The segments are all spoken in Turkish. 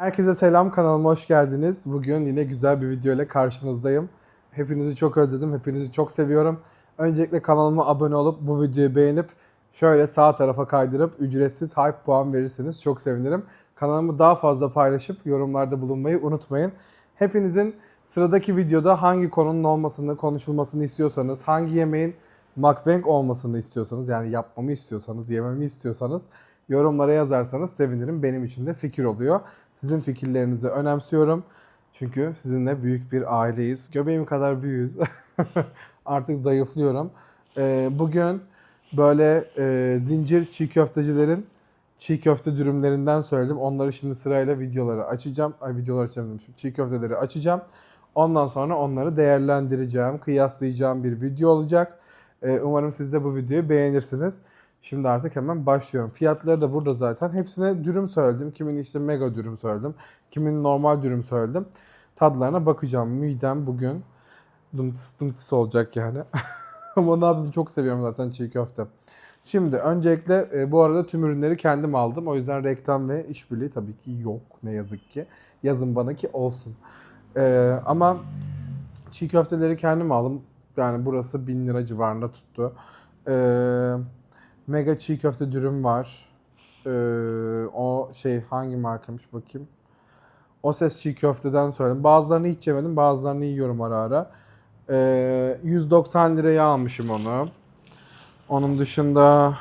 Herkese selam kanalıma hoş geldiniz. Bugün yine güzel bir video ile karşınızdayım. Hepinizi çok özledim. Hepinizi çok seviyorum. Öncelikle kanalıma abone olup bu videoyu beğenip şöyle sağ tarafa kaydırıp ücretsiz hype puan verirseniz çok sevinirim. Kanalımı daha fazla paylaşıp yorumlarda bulunmayı unutmayın. Hepinizin sıradaki videoda hangi konunun olmasını, konuşulmasını istiyorsanız, hangi yemeğin mukbang olmasını istiyorsanız, yani yapmamı istiyorsanız, yememi istiyorsanız yorumlara yazarsanız sevinirim. Benim için de fikir oluyor. Sizin fikirlerinizi önemsiyorum. Çünkü sizinle büyük bir aileyiz. Göbeğim kadar büyüğüz. Artık zayıflıyorum. Ee, bugün böyle e, zincir çiğ köftecilerin çiğ köfte dürümlerinden söyledim. Onları şimdi sırayla videoları açacağım. Ay videoları açacağım Şu çiğ köfteleri açacağım. Ondan sonra onları değerlendireceğim, kıyaslayacağım bir video olacak. Ee, umarım siz de bu videoyu beğenirsiniz. Şimdi artık hemen başlıyorum. Fiyatları da burada zaten. Hepsine dürüm söyledim. Kimin işte mega dürüm söyledim. Kimin normal dürüm söyledim. Tadlarına bakacağım. Midem bugün dımtıs dımtıs olacak yani. Ama ne yapayım çok seviyorum zaten çiğ köfte. Şimdi öncelikle e, bu arada tüm ürünleri kendim aldım. O yüzden reklam ve işbirliği tabii ki yok ne yazık ki. Yazın bana ki olsun. E, ama çiğ köfteleri kendim aldım. Yani burası 1000 lira civarında tuttu. Eee Mega çiğ köfte dürüm var. Ee, o şey hangi markamış bakayım. O ses çiğ köfteden söyledim. Bazılarını hiç yemedim, bazılarını yiyorum ara ara. Ee, 190 liraya almışım onu. Onun dışında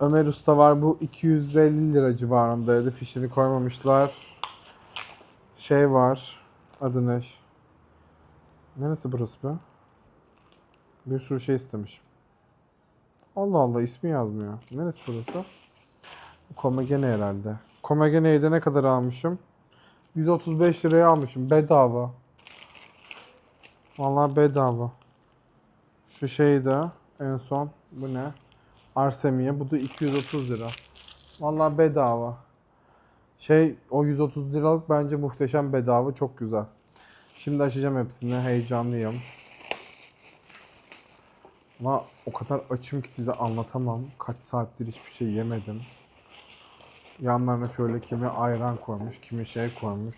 Ömer Usta var. Bu 250 lira civarındaydı. Fişini koymamışlar. Şey var. Adı ne? Neresi burası be? Bir sürü şey istemişim. Allah Allah ismi yazmıyor. Neresi burası? Komagene herhalde. Komagene'yi de ne kadar almışım? 135 liraya almışım. Bedava. Vallahi bedava. Şu şey de en son bu ne? Arsemiye. Bu da 230 lira. Vallahi bedava. Şey o 130 liralık bence muhteşem bedava. Çok güzel. Şimdi açacağım hepsini. Heyecanlıyım. Ama o kadar açım ki size anlatamam. Kaç saattir hiçbir şey yemedim. Yanlarına şöyle kimi ayran koymuş, kimi şey koymuş.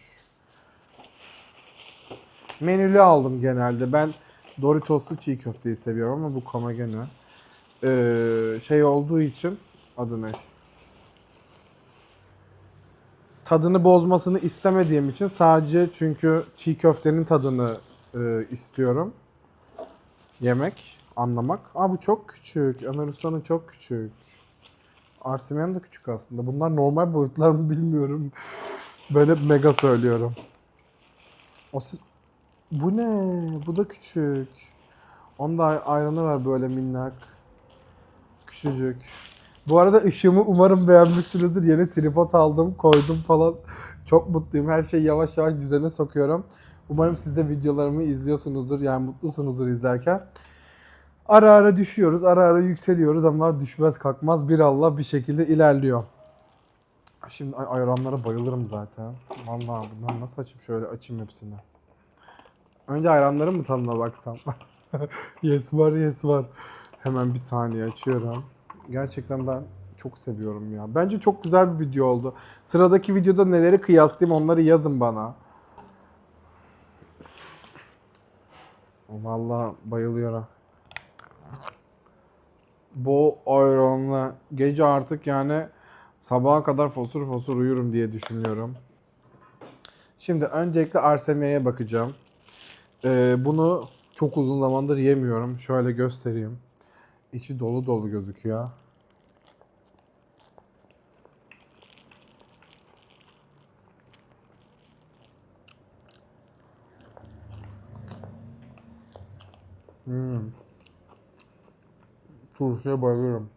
Menülü aldım genelde. Ben Doritoslu çiğ köfteyi seviyorum ama bu Kamagene. Ee, şey olduğu için adı ne? Tadını bozmasını istemediğim için sadece çünkü çiğ köftenin tadını e, istiyorum. Yemek anlamak. Aa bu çok küçük. Ömer Usta'nın çok küçük. Arsimiyan da küçük aslında. Bunlar normal boyutlar mı bilmiyorum. Ben hep mega söylüyorum. O ses... Bu ne? Bu da küçük. Onda ay- ayranı var böyle minnak. Küçücük. Bu arada ışığımı umarım beğenmişsinizdir. Yeni tripod aldım, koydum falan. Çok mutluyum. Her şeyi yavaş yavaş düzene sokuyorum. Umarım siz de videolarımı izliyorsunuzdur. Yani mutlusunuzdur izlerken. Ara ara düşüyoruz, ara ara yükseliyoruz ama düşmez kalkmaz bir Allah bir şekilde ilerliyor. Şimdi ay- ayranlara bayılırım zaten. Vallahi bunları nasıl açayım şöyle açayım hepsini. Önce ayranların mı tadına baksam? yes var yes var. Hemen bir saniye açıyorum. Gerçekten ben çok seviyorum ya. Bence çok güzel bir video oldu. Sıradaki videoda neleri kıyaslayayım onları yazın bana. Vallahi bayılıyorum bol ayranla gece artık yani sabaha kadar fosur fosur uyurum diye düşünüyorum. Şimdi öncelikle Arsemiye'ye bakacağım. Ee, bunu çok uzun zamandır yemiyorum. Şöyle göstereyim. İçi dolu dolu gözüküyor. Hmm. Turşuya bayılıyorum.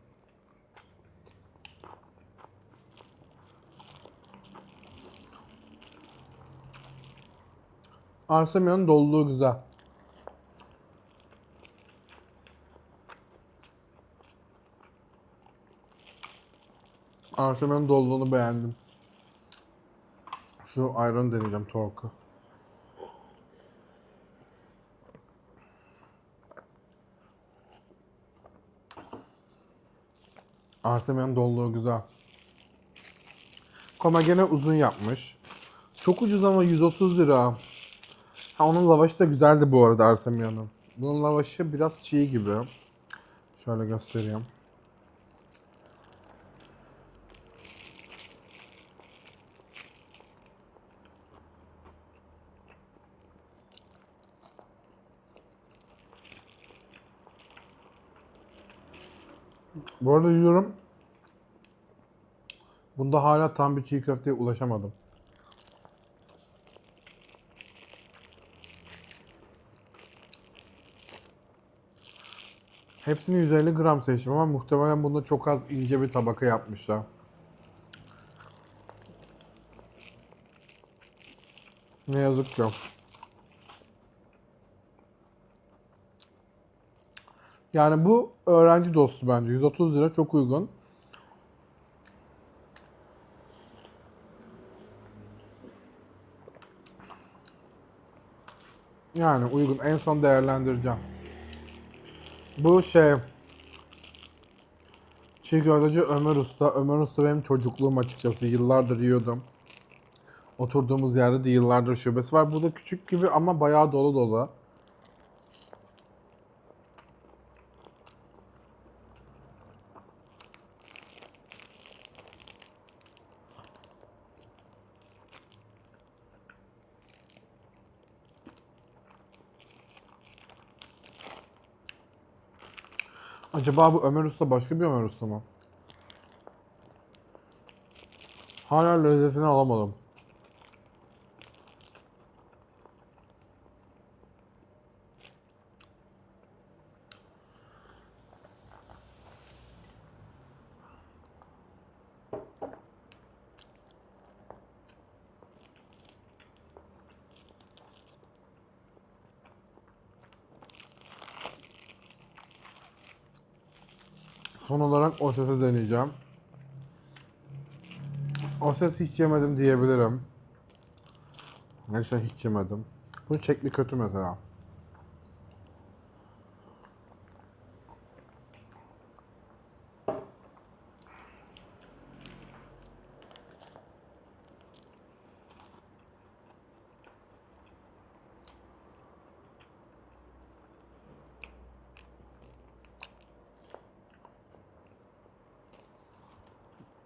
Arsemion'un doluluğu güzel. Arsemion'un doluluğunu beğendim. Şu ayranı deneyeceğim Torku. Arsemion'un doluluğu güzel. Komagene uzun yapmış. Çok ucuz ama 130 lira. Ha onun lavaşı da güzeldi bu arada Arsemia'nın. Bunun lavaşı biraz çiğ gibi. Şöyle göstereyim. Bu arada yiyorum. Bunda hala tam bir çiğ köfteye ulaşamadım. Hepsini 150 gram seçtim ama muhtemelen bunda çok az ince bir tabaka yapmışlar. Ne yazık ki. Yani bu öğrenci dostu bence. 130 lira çok uygun. Yani uygun. En son değerlendireceğim. Bu şey Çiğ köfteci Ömer Usta. Ömer Usta benim çocukluğum açıkçası. Yıllardır yiyordum. Oturduğumuz yerde de yıllardır şubesi var. Bu da küçük gibi ama bayağı dolu dolu. Acaba bu Ömer Usta başka bir Ömer Usta mı? Hala lezzetini alamadım. Son olarak o sesi deneyeceğim. O ses hiç yemedim diyebilirim. Gerçekten hiç yemedim. Bunun şekli kötü mesela.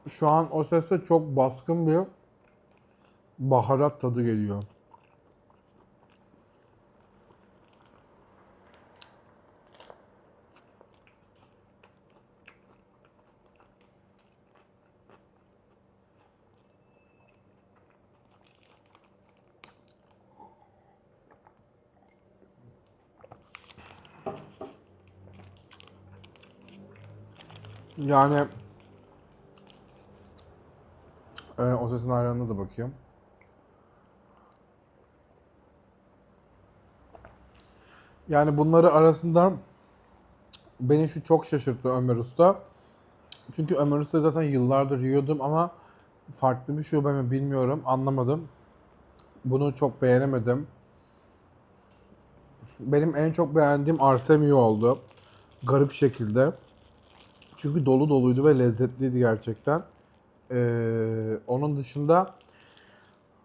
Şu an o seste çok baskın bir baharat tadı geliyor. Yani ee, o sesin ayranına da bakayım. Yani bunları arasında beni şu çok şaşırttı Ömer Usta. Çünkü Ömer Usta zaten yıllardır yiyordum ama farklı bir şube mi bilmiyorum anlamadım. Bunu çok beğenemedim. Benim en çok beğendiğim Arsemio oldu. Garip şekilde. Çünkü dolu doluydu ve lezzetliydi gerçekten. Ee, onun dışında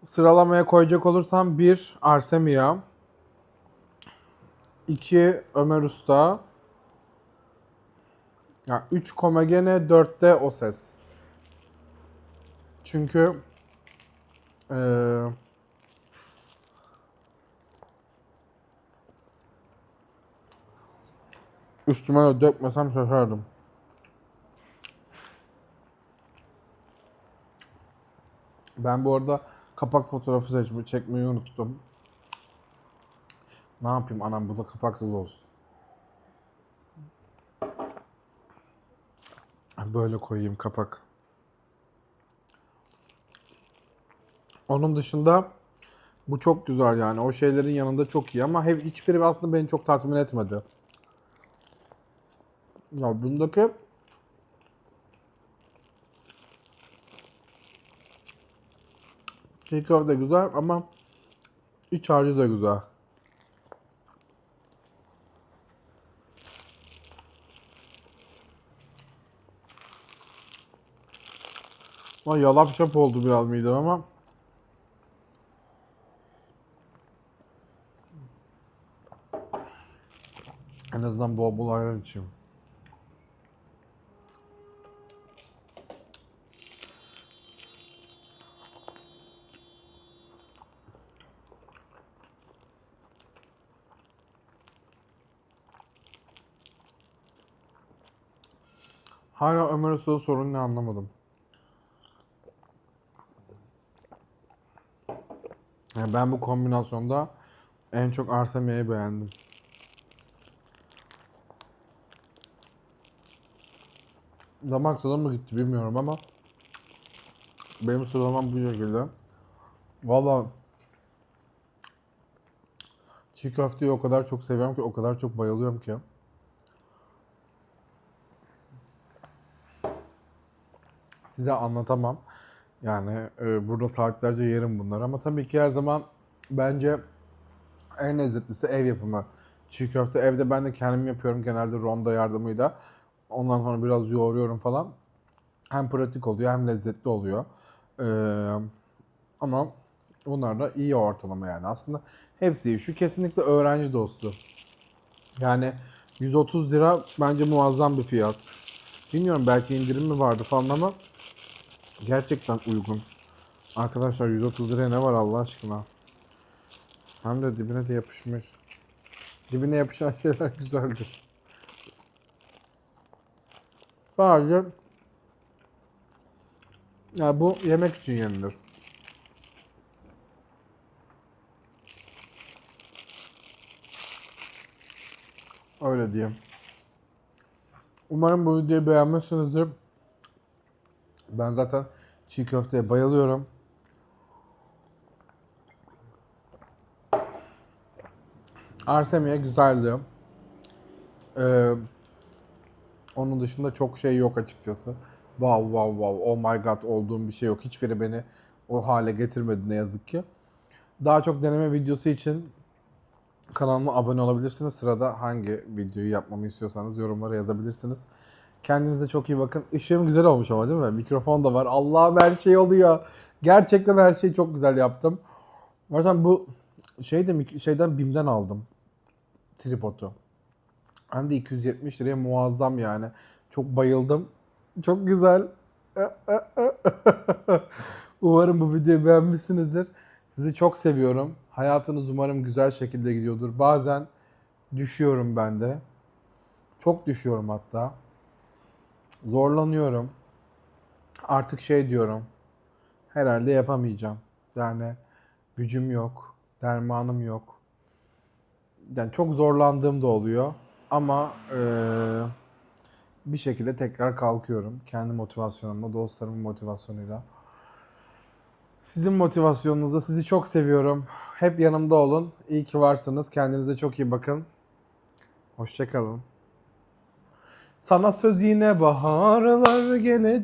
sıralamaya koyacak olursam 1 Arsemia 2 Ömer Usta ya 3 Komagene 4 de o ses. Çünkü ee, üstüme dökmesem şaşardım. Ben bu arada kapak fotoğrafı seçmeyi, çekmeyi unuttum. Ne yapayım anam bu da kapaksız olsun. Böyle koyayım kapak. Onun dışında bu çok güzel yani. O şeylerin yanında çok iyi ama hep hiçbiri aslında beni çok tatmin etmedi. Ya bundaki Çiğ köfte güzel ama iç harcı da güzel. Ama yalap şap oldu biraz midem ama. En azından bol bol ayran içeyim. Hala Ömer Usta'da sorun ne anlamadım. Yani ben bu kombinasyonda en çok Arsemia'yı beğendim. Damak tadım mı gitti bilmiyorum ama benim sıralamam bu şekilde. Valla çiğ köfteyi o kadar çok seviyorum ki o kadar çok bayılıyorum ki. Size anlatamam. Yani e, burada saatlerce yerim bunları ama tabii ki her zaman bence en lezzetlisi ev yapımı. Çiğ köfte evde ben de kendim yapıyorum genelde ronda yardımıyla. Ondan sonra biraz yoğuruyorum falan. Hem pratik oluyor hem lezzetli oluyor. Ee, ama bunlar da iyi ortalama yani. Aslında hepsi iyi. Şu kesinlikle öğrenci dostu. Yani 130 lira bence muazzam bir fiyat. Bilmiyorum belki indirim mi vardı falan ama gerçekten uygun. Arkadaşlar 130 liraya ne var Allah aşkına? Hem de dibine de yapışmış. Dibine yapışan şeyler güzeldir. Sadece ya bu yemek için yenilir. Öyle diyeyim. Umarım bu videoyu beğenmişsinizdir. Ben zaten çiğ köfteye bayılıyorum. Arsemia güzeldi. Ee, onun dışında çok şey yok açıkçası. Wow wow wow oh my god olduğum bir şey yok. Hiçbiri beni o hale getirmedi ne yazık ki. Daha çok deneme videosu için kanalıma abone olabilirsiniz. Sırada hangi videoyu yapmamı istiyorsanız yorumlara yazabilirsiniz. Kendinize çok iyi bakın. Işığım güzel olmuş ama değil mi? Mikrofon da var. Allah'ım her şey oluyor. Gerçekten her şeyi çok güzel yaptım. Zaten bu şey de şeyden BİM'den aldım. Tripodu. Hem de 270 liraya muazzam yani. Çok bayıldım. Çok güzel. umarım bu videoyu beğenmişsinizdir. Sizi çok seviyorum. Hayatınız umarım güzel şekilde gidiyordur. Bazen düşüyorum ben de. Çok düşüyorum hatta. Zorlanıyorum. Artık şey diyorum. Herhalde yapamayacağım. Yani gücüm yok. Dermanım yok. Yani çok zorlandığım da oluyor. Ama eee, bir şekilde tekrar kalkıyorum. Kendi motivasyonumla, dostlarımın motivasyonuyla. Sizin motivasyonunuzla sizi çok seviyorum. Hep yanımda olun. İyi ki varsınız. Kendinize çok iyi bakın. Hoşçakalın. Sana söz yine baharlar gelecek.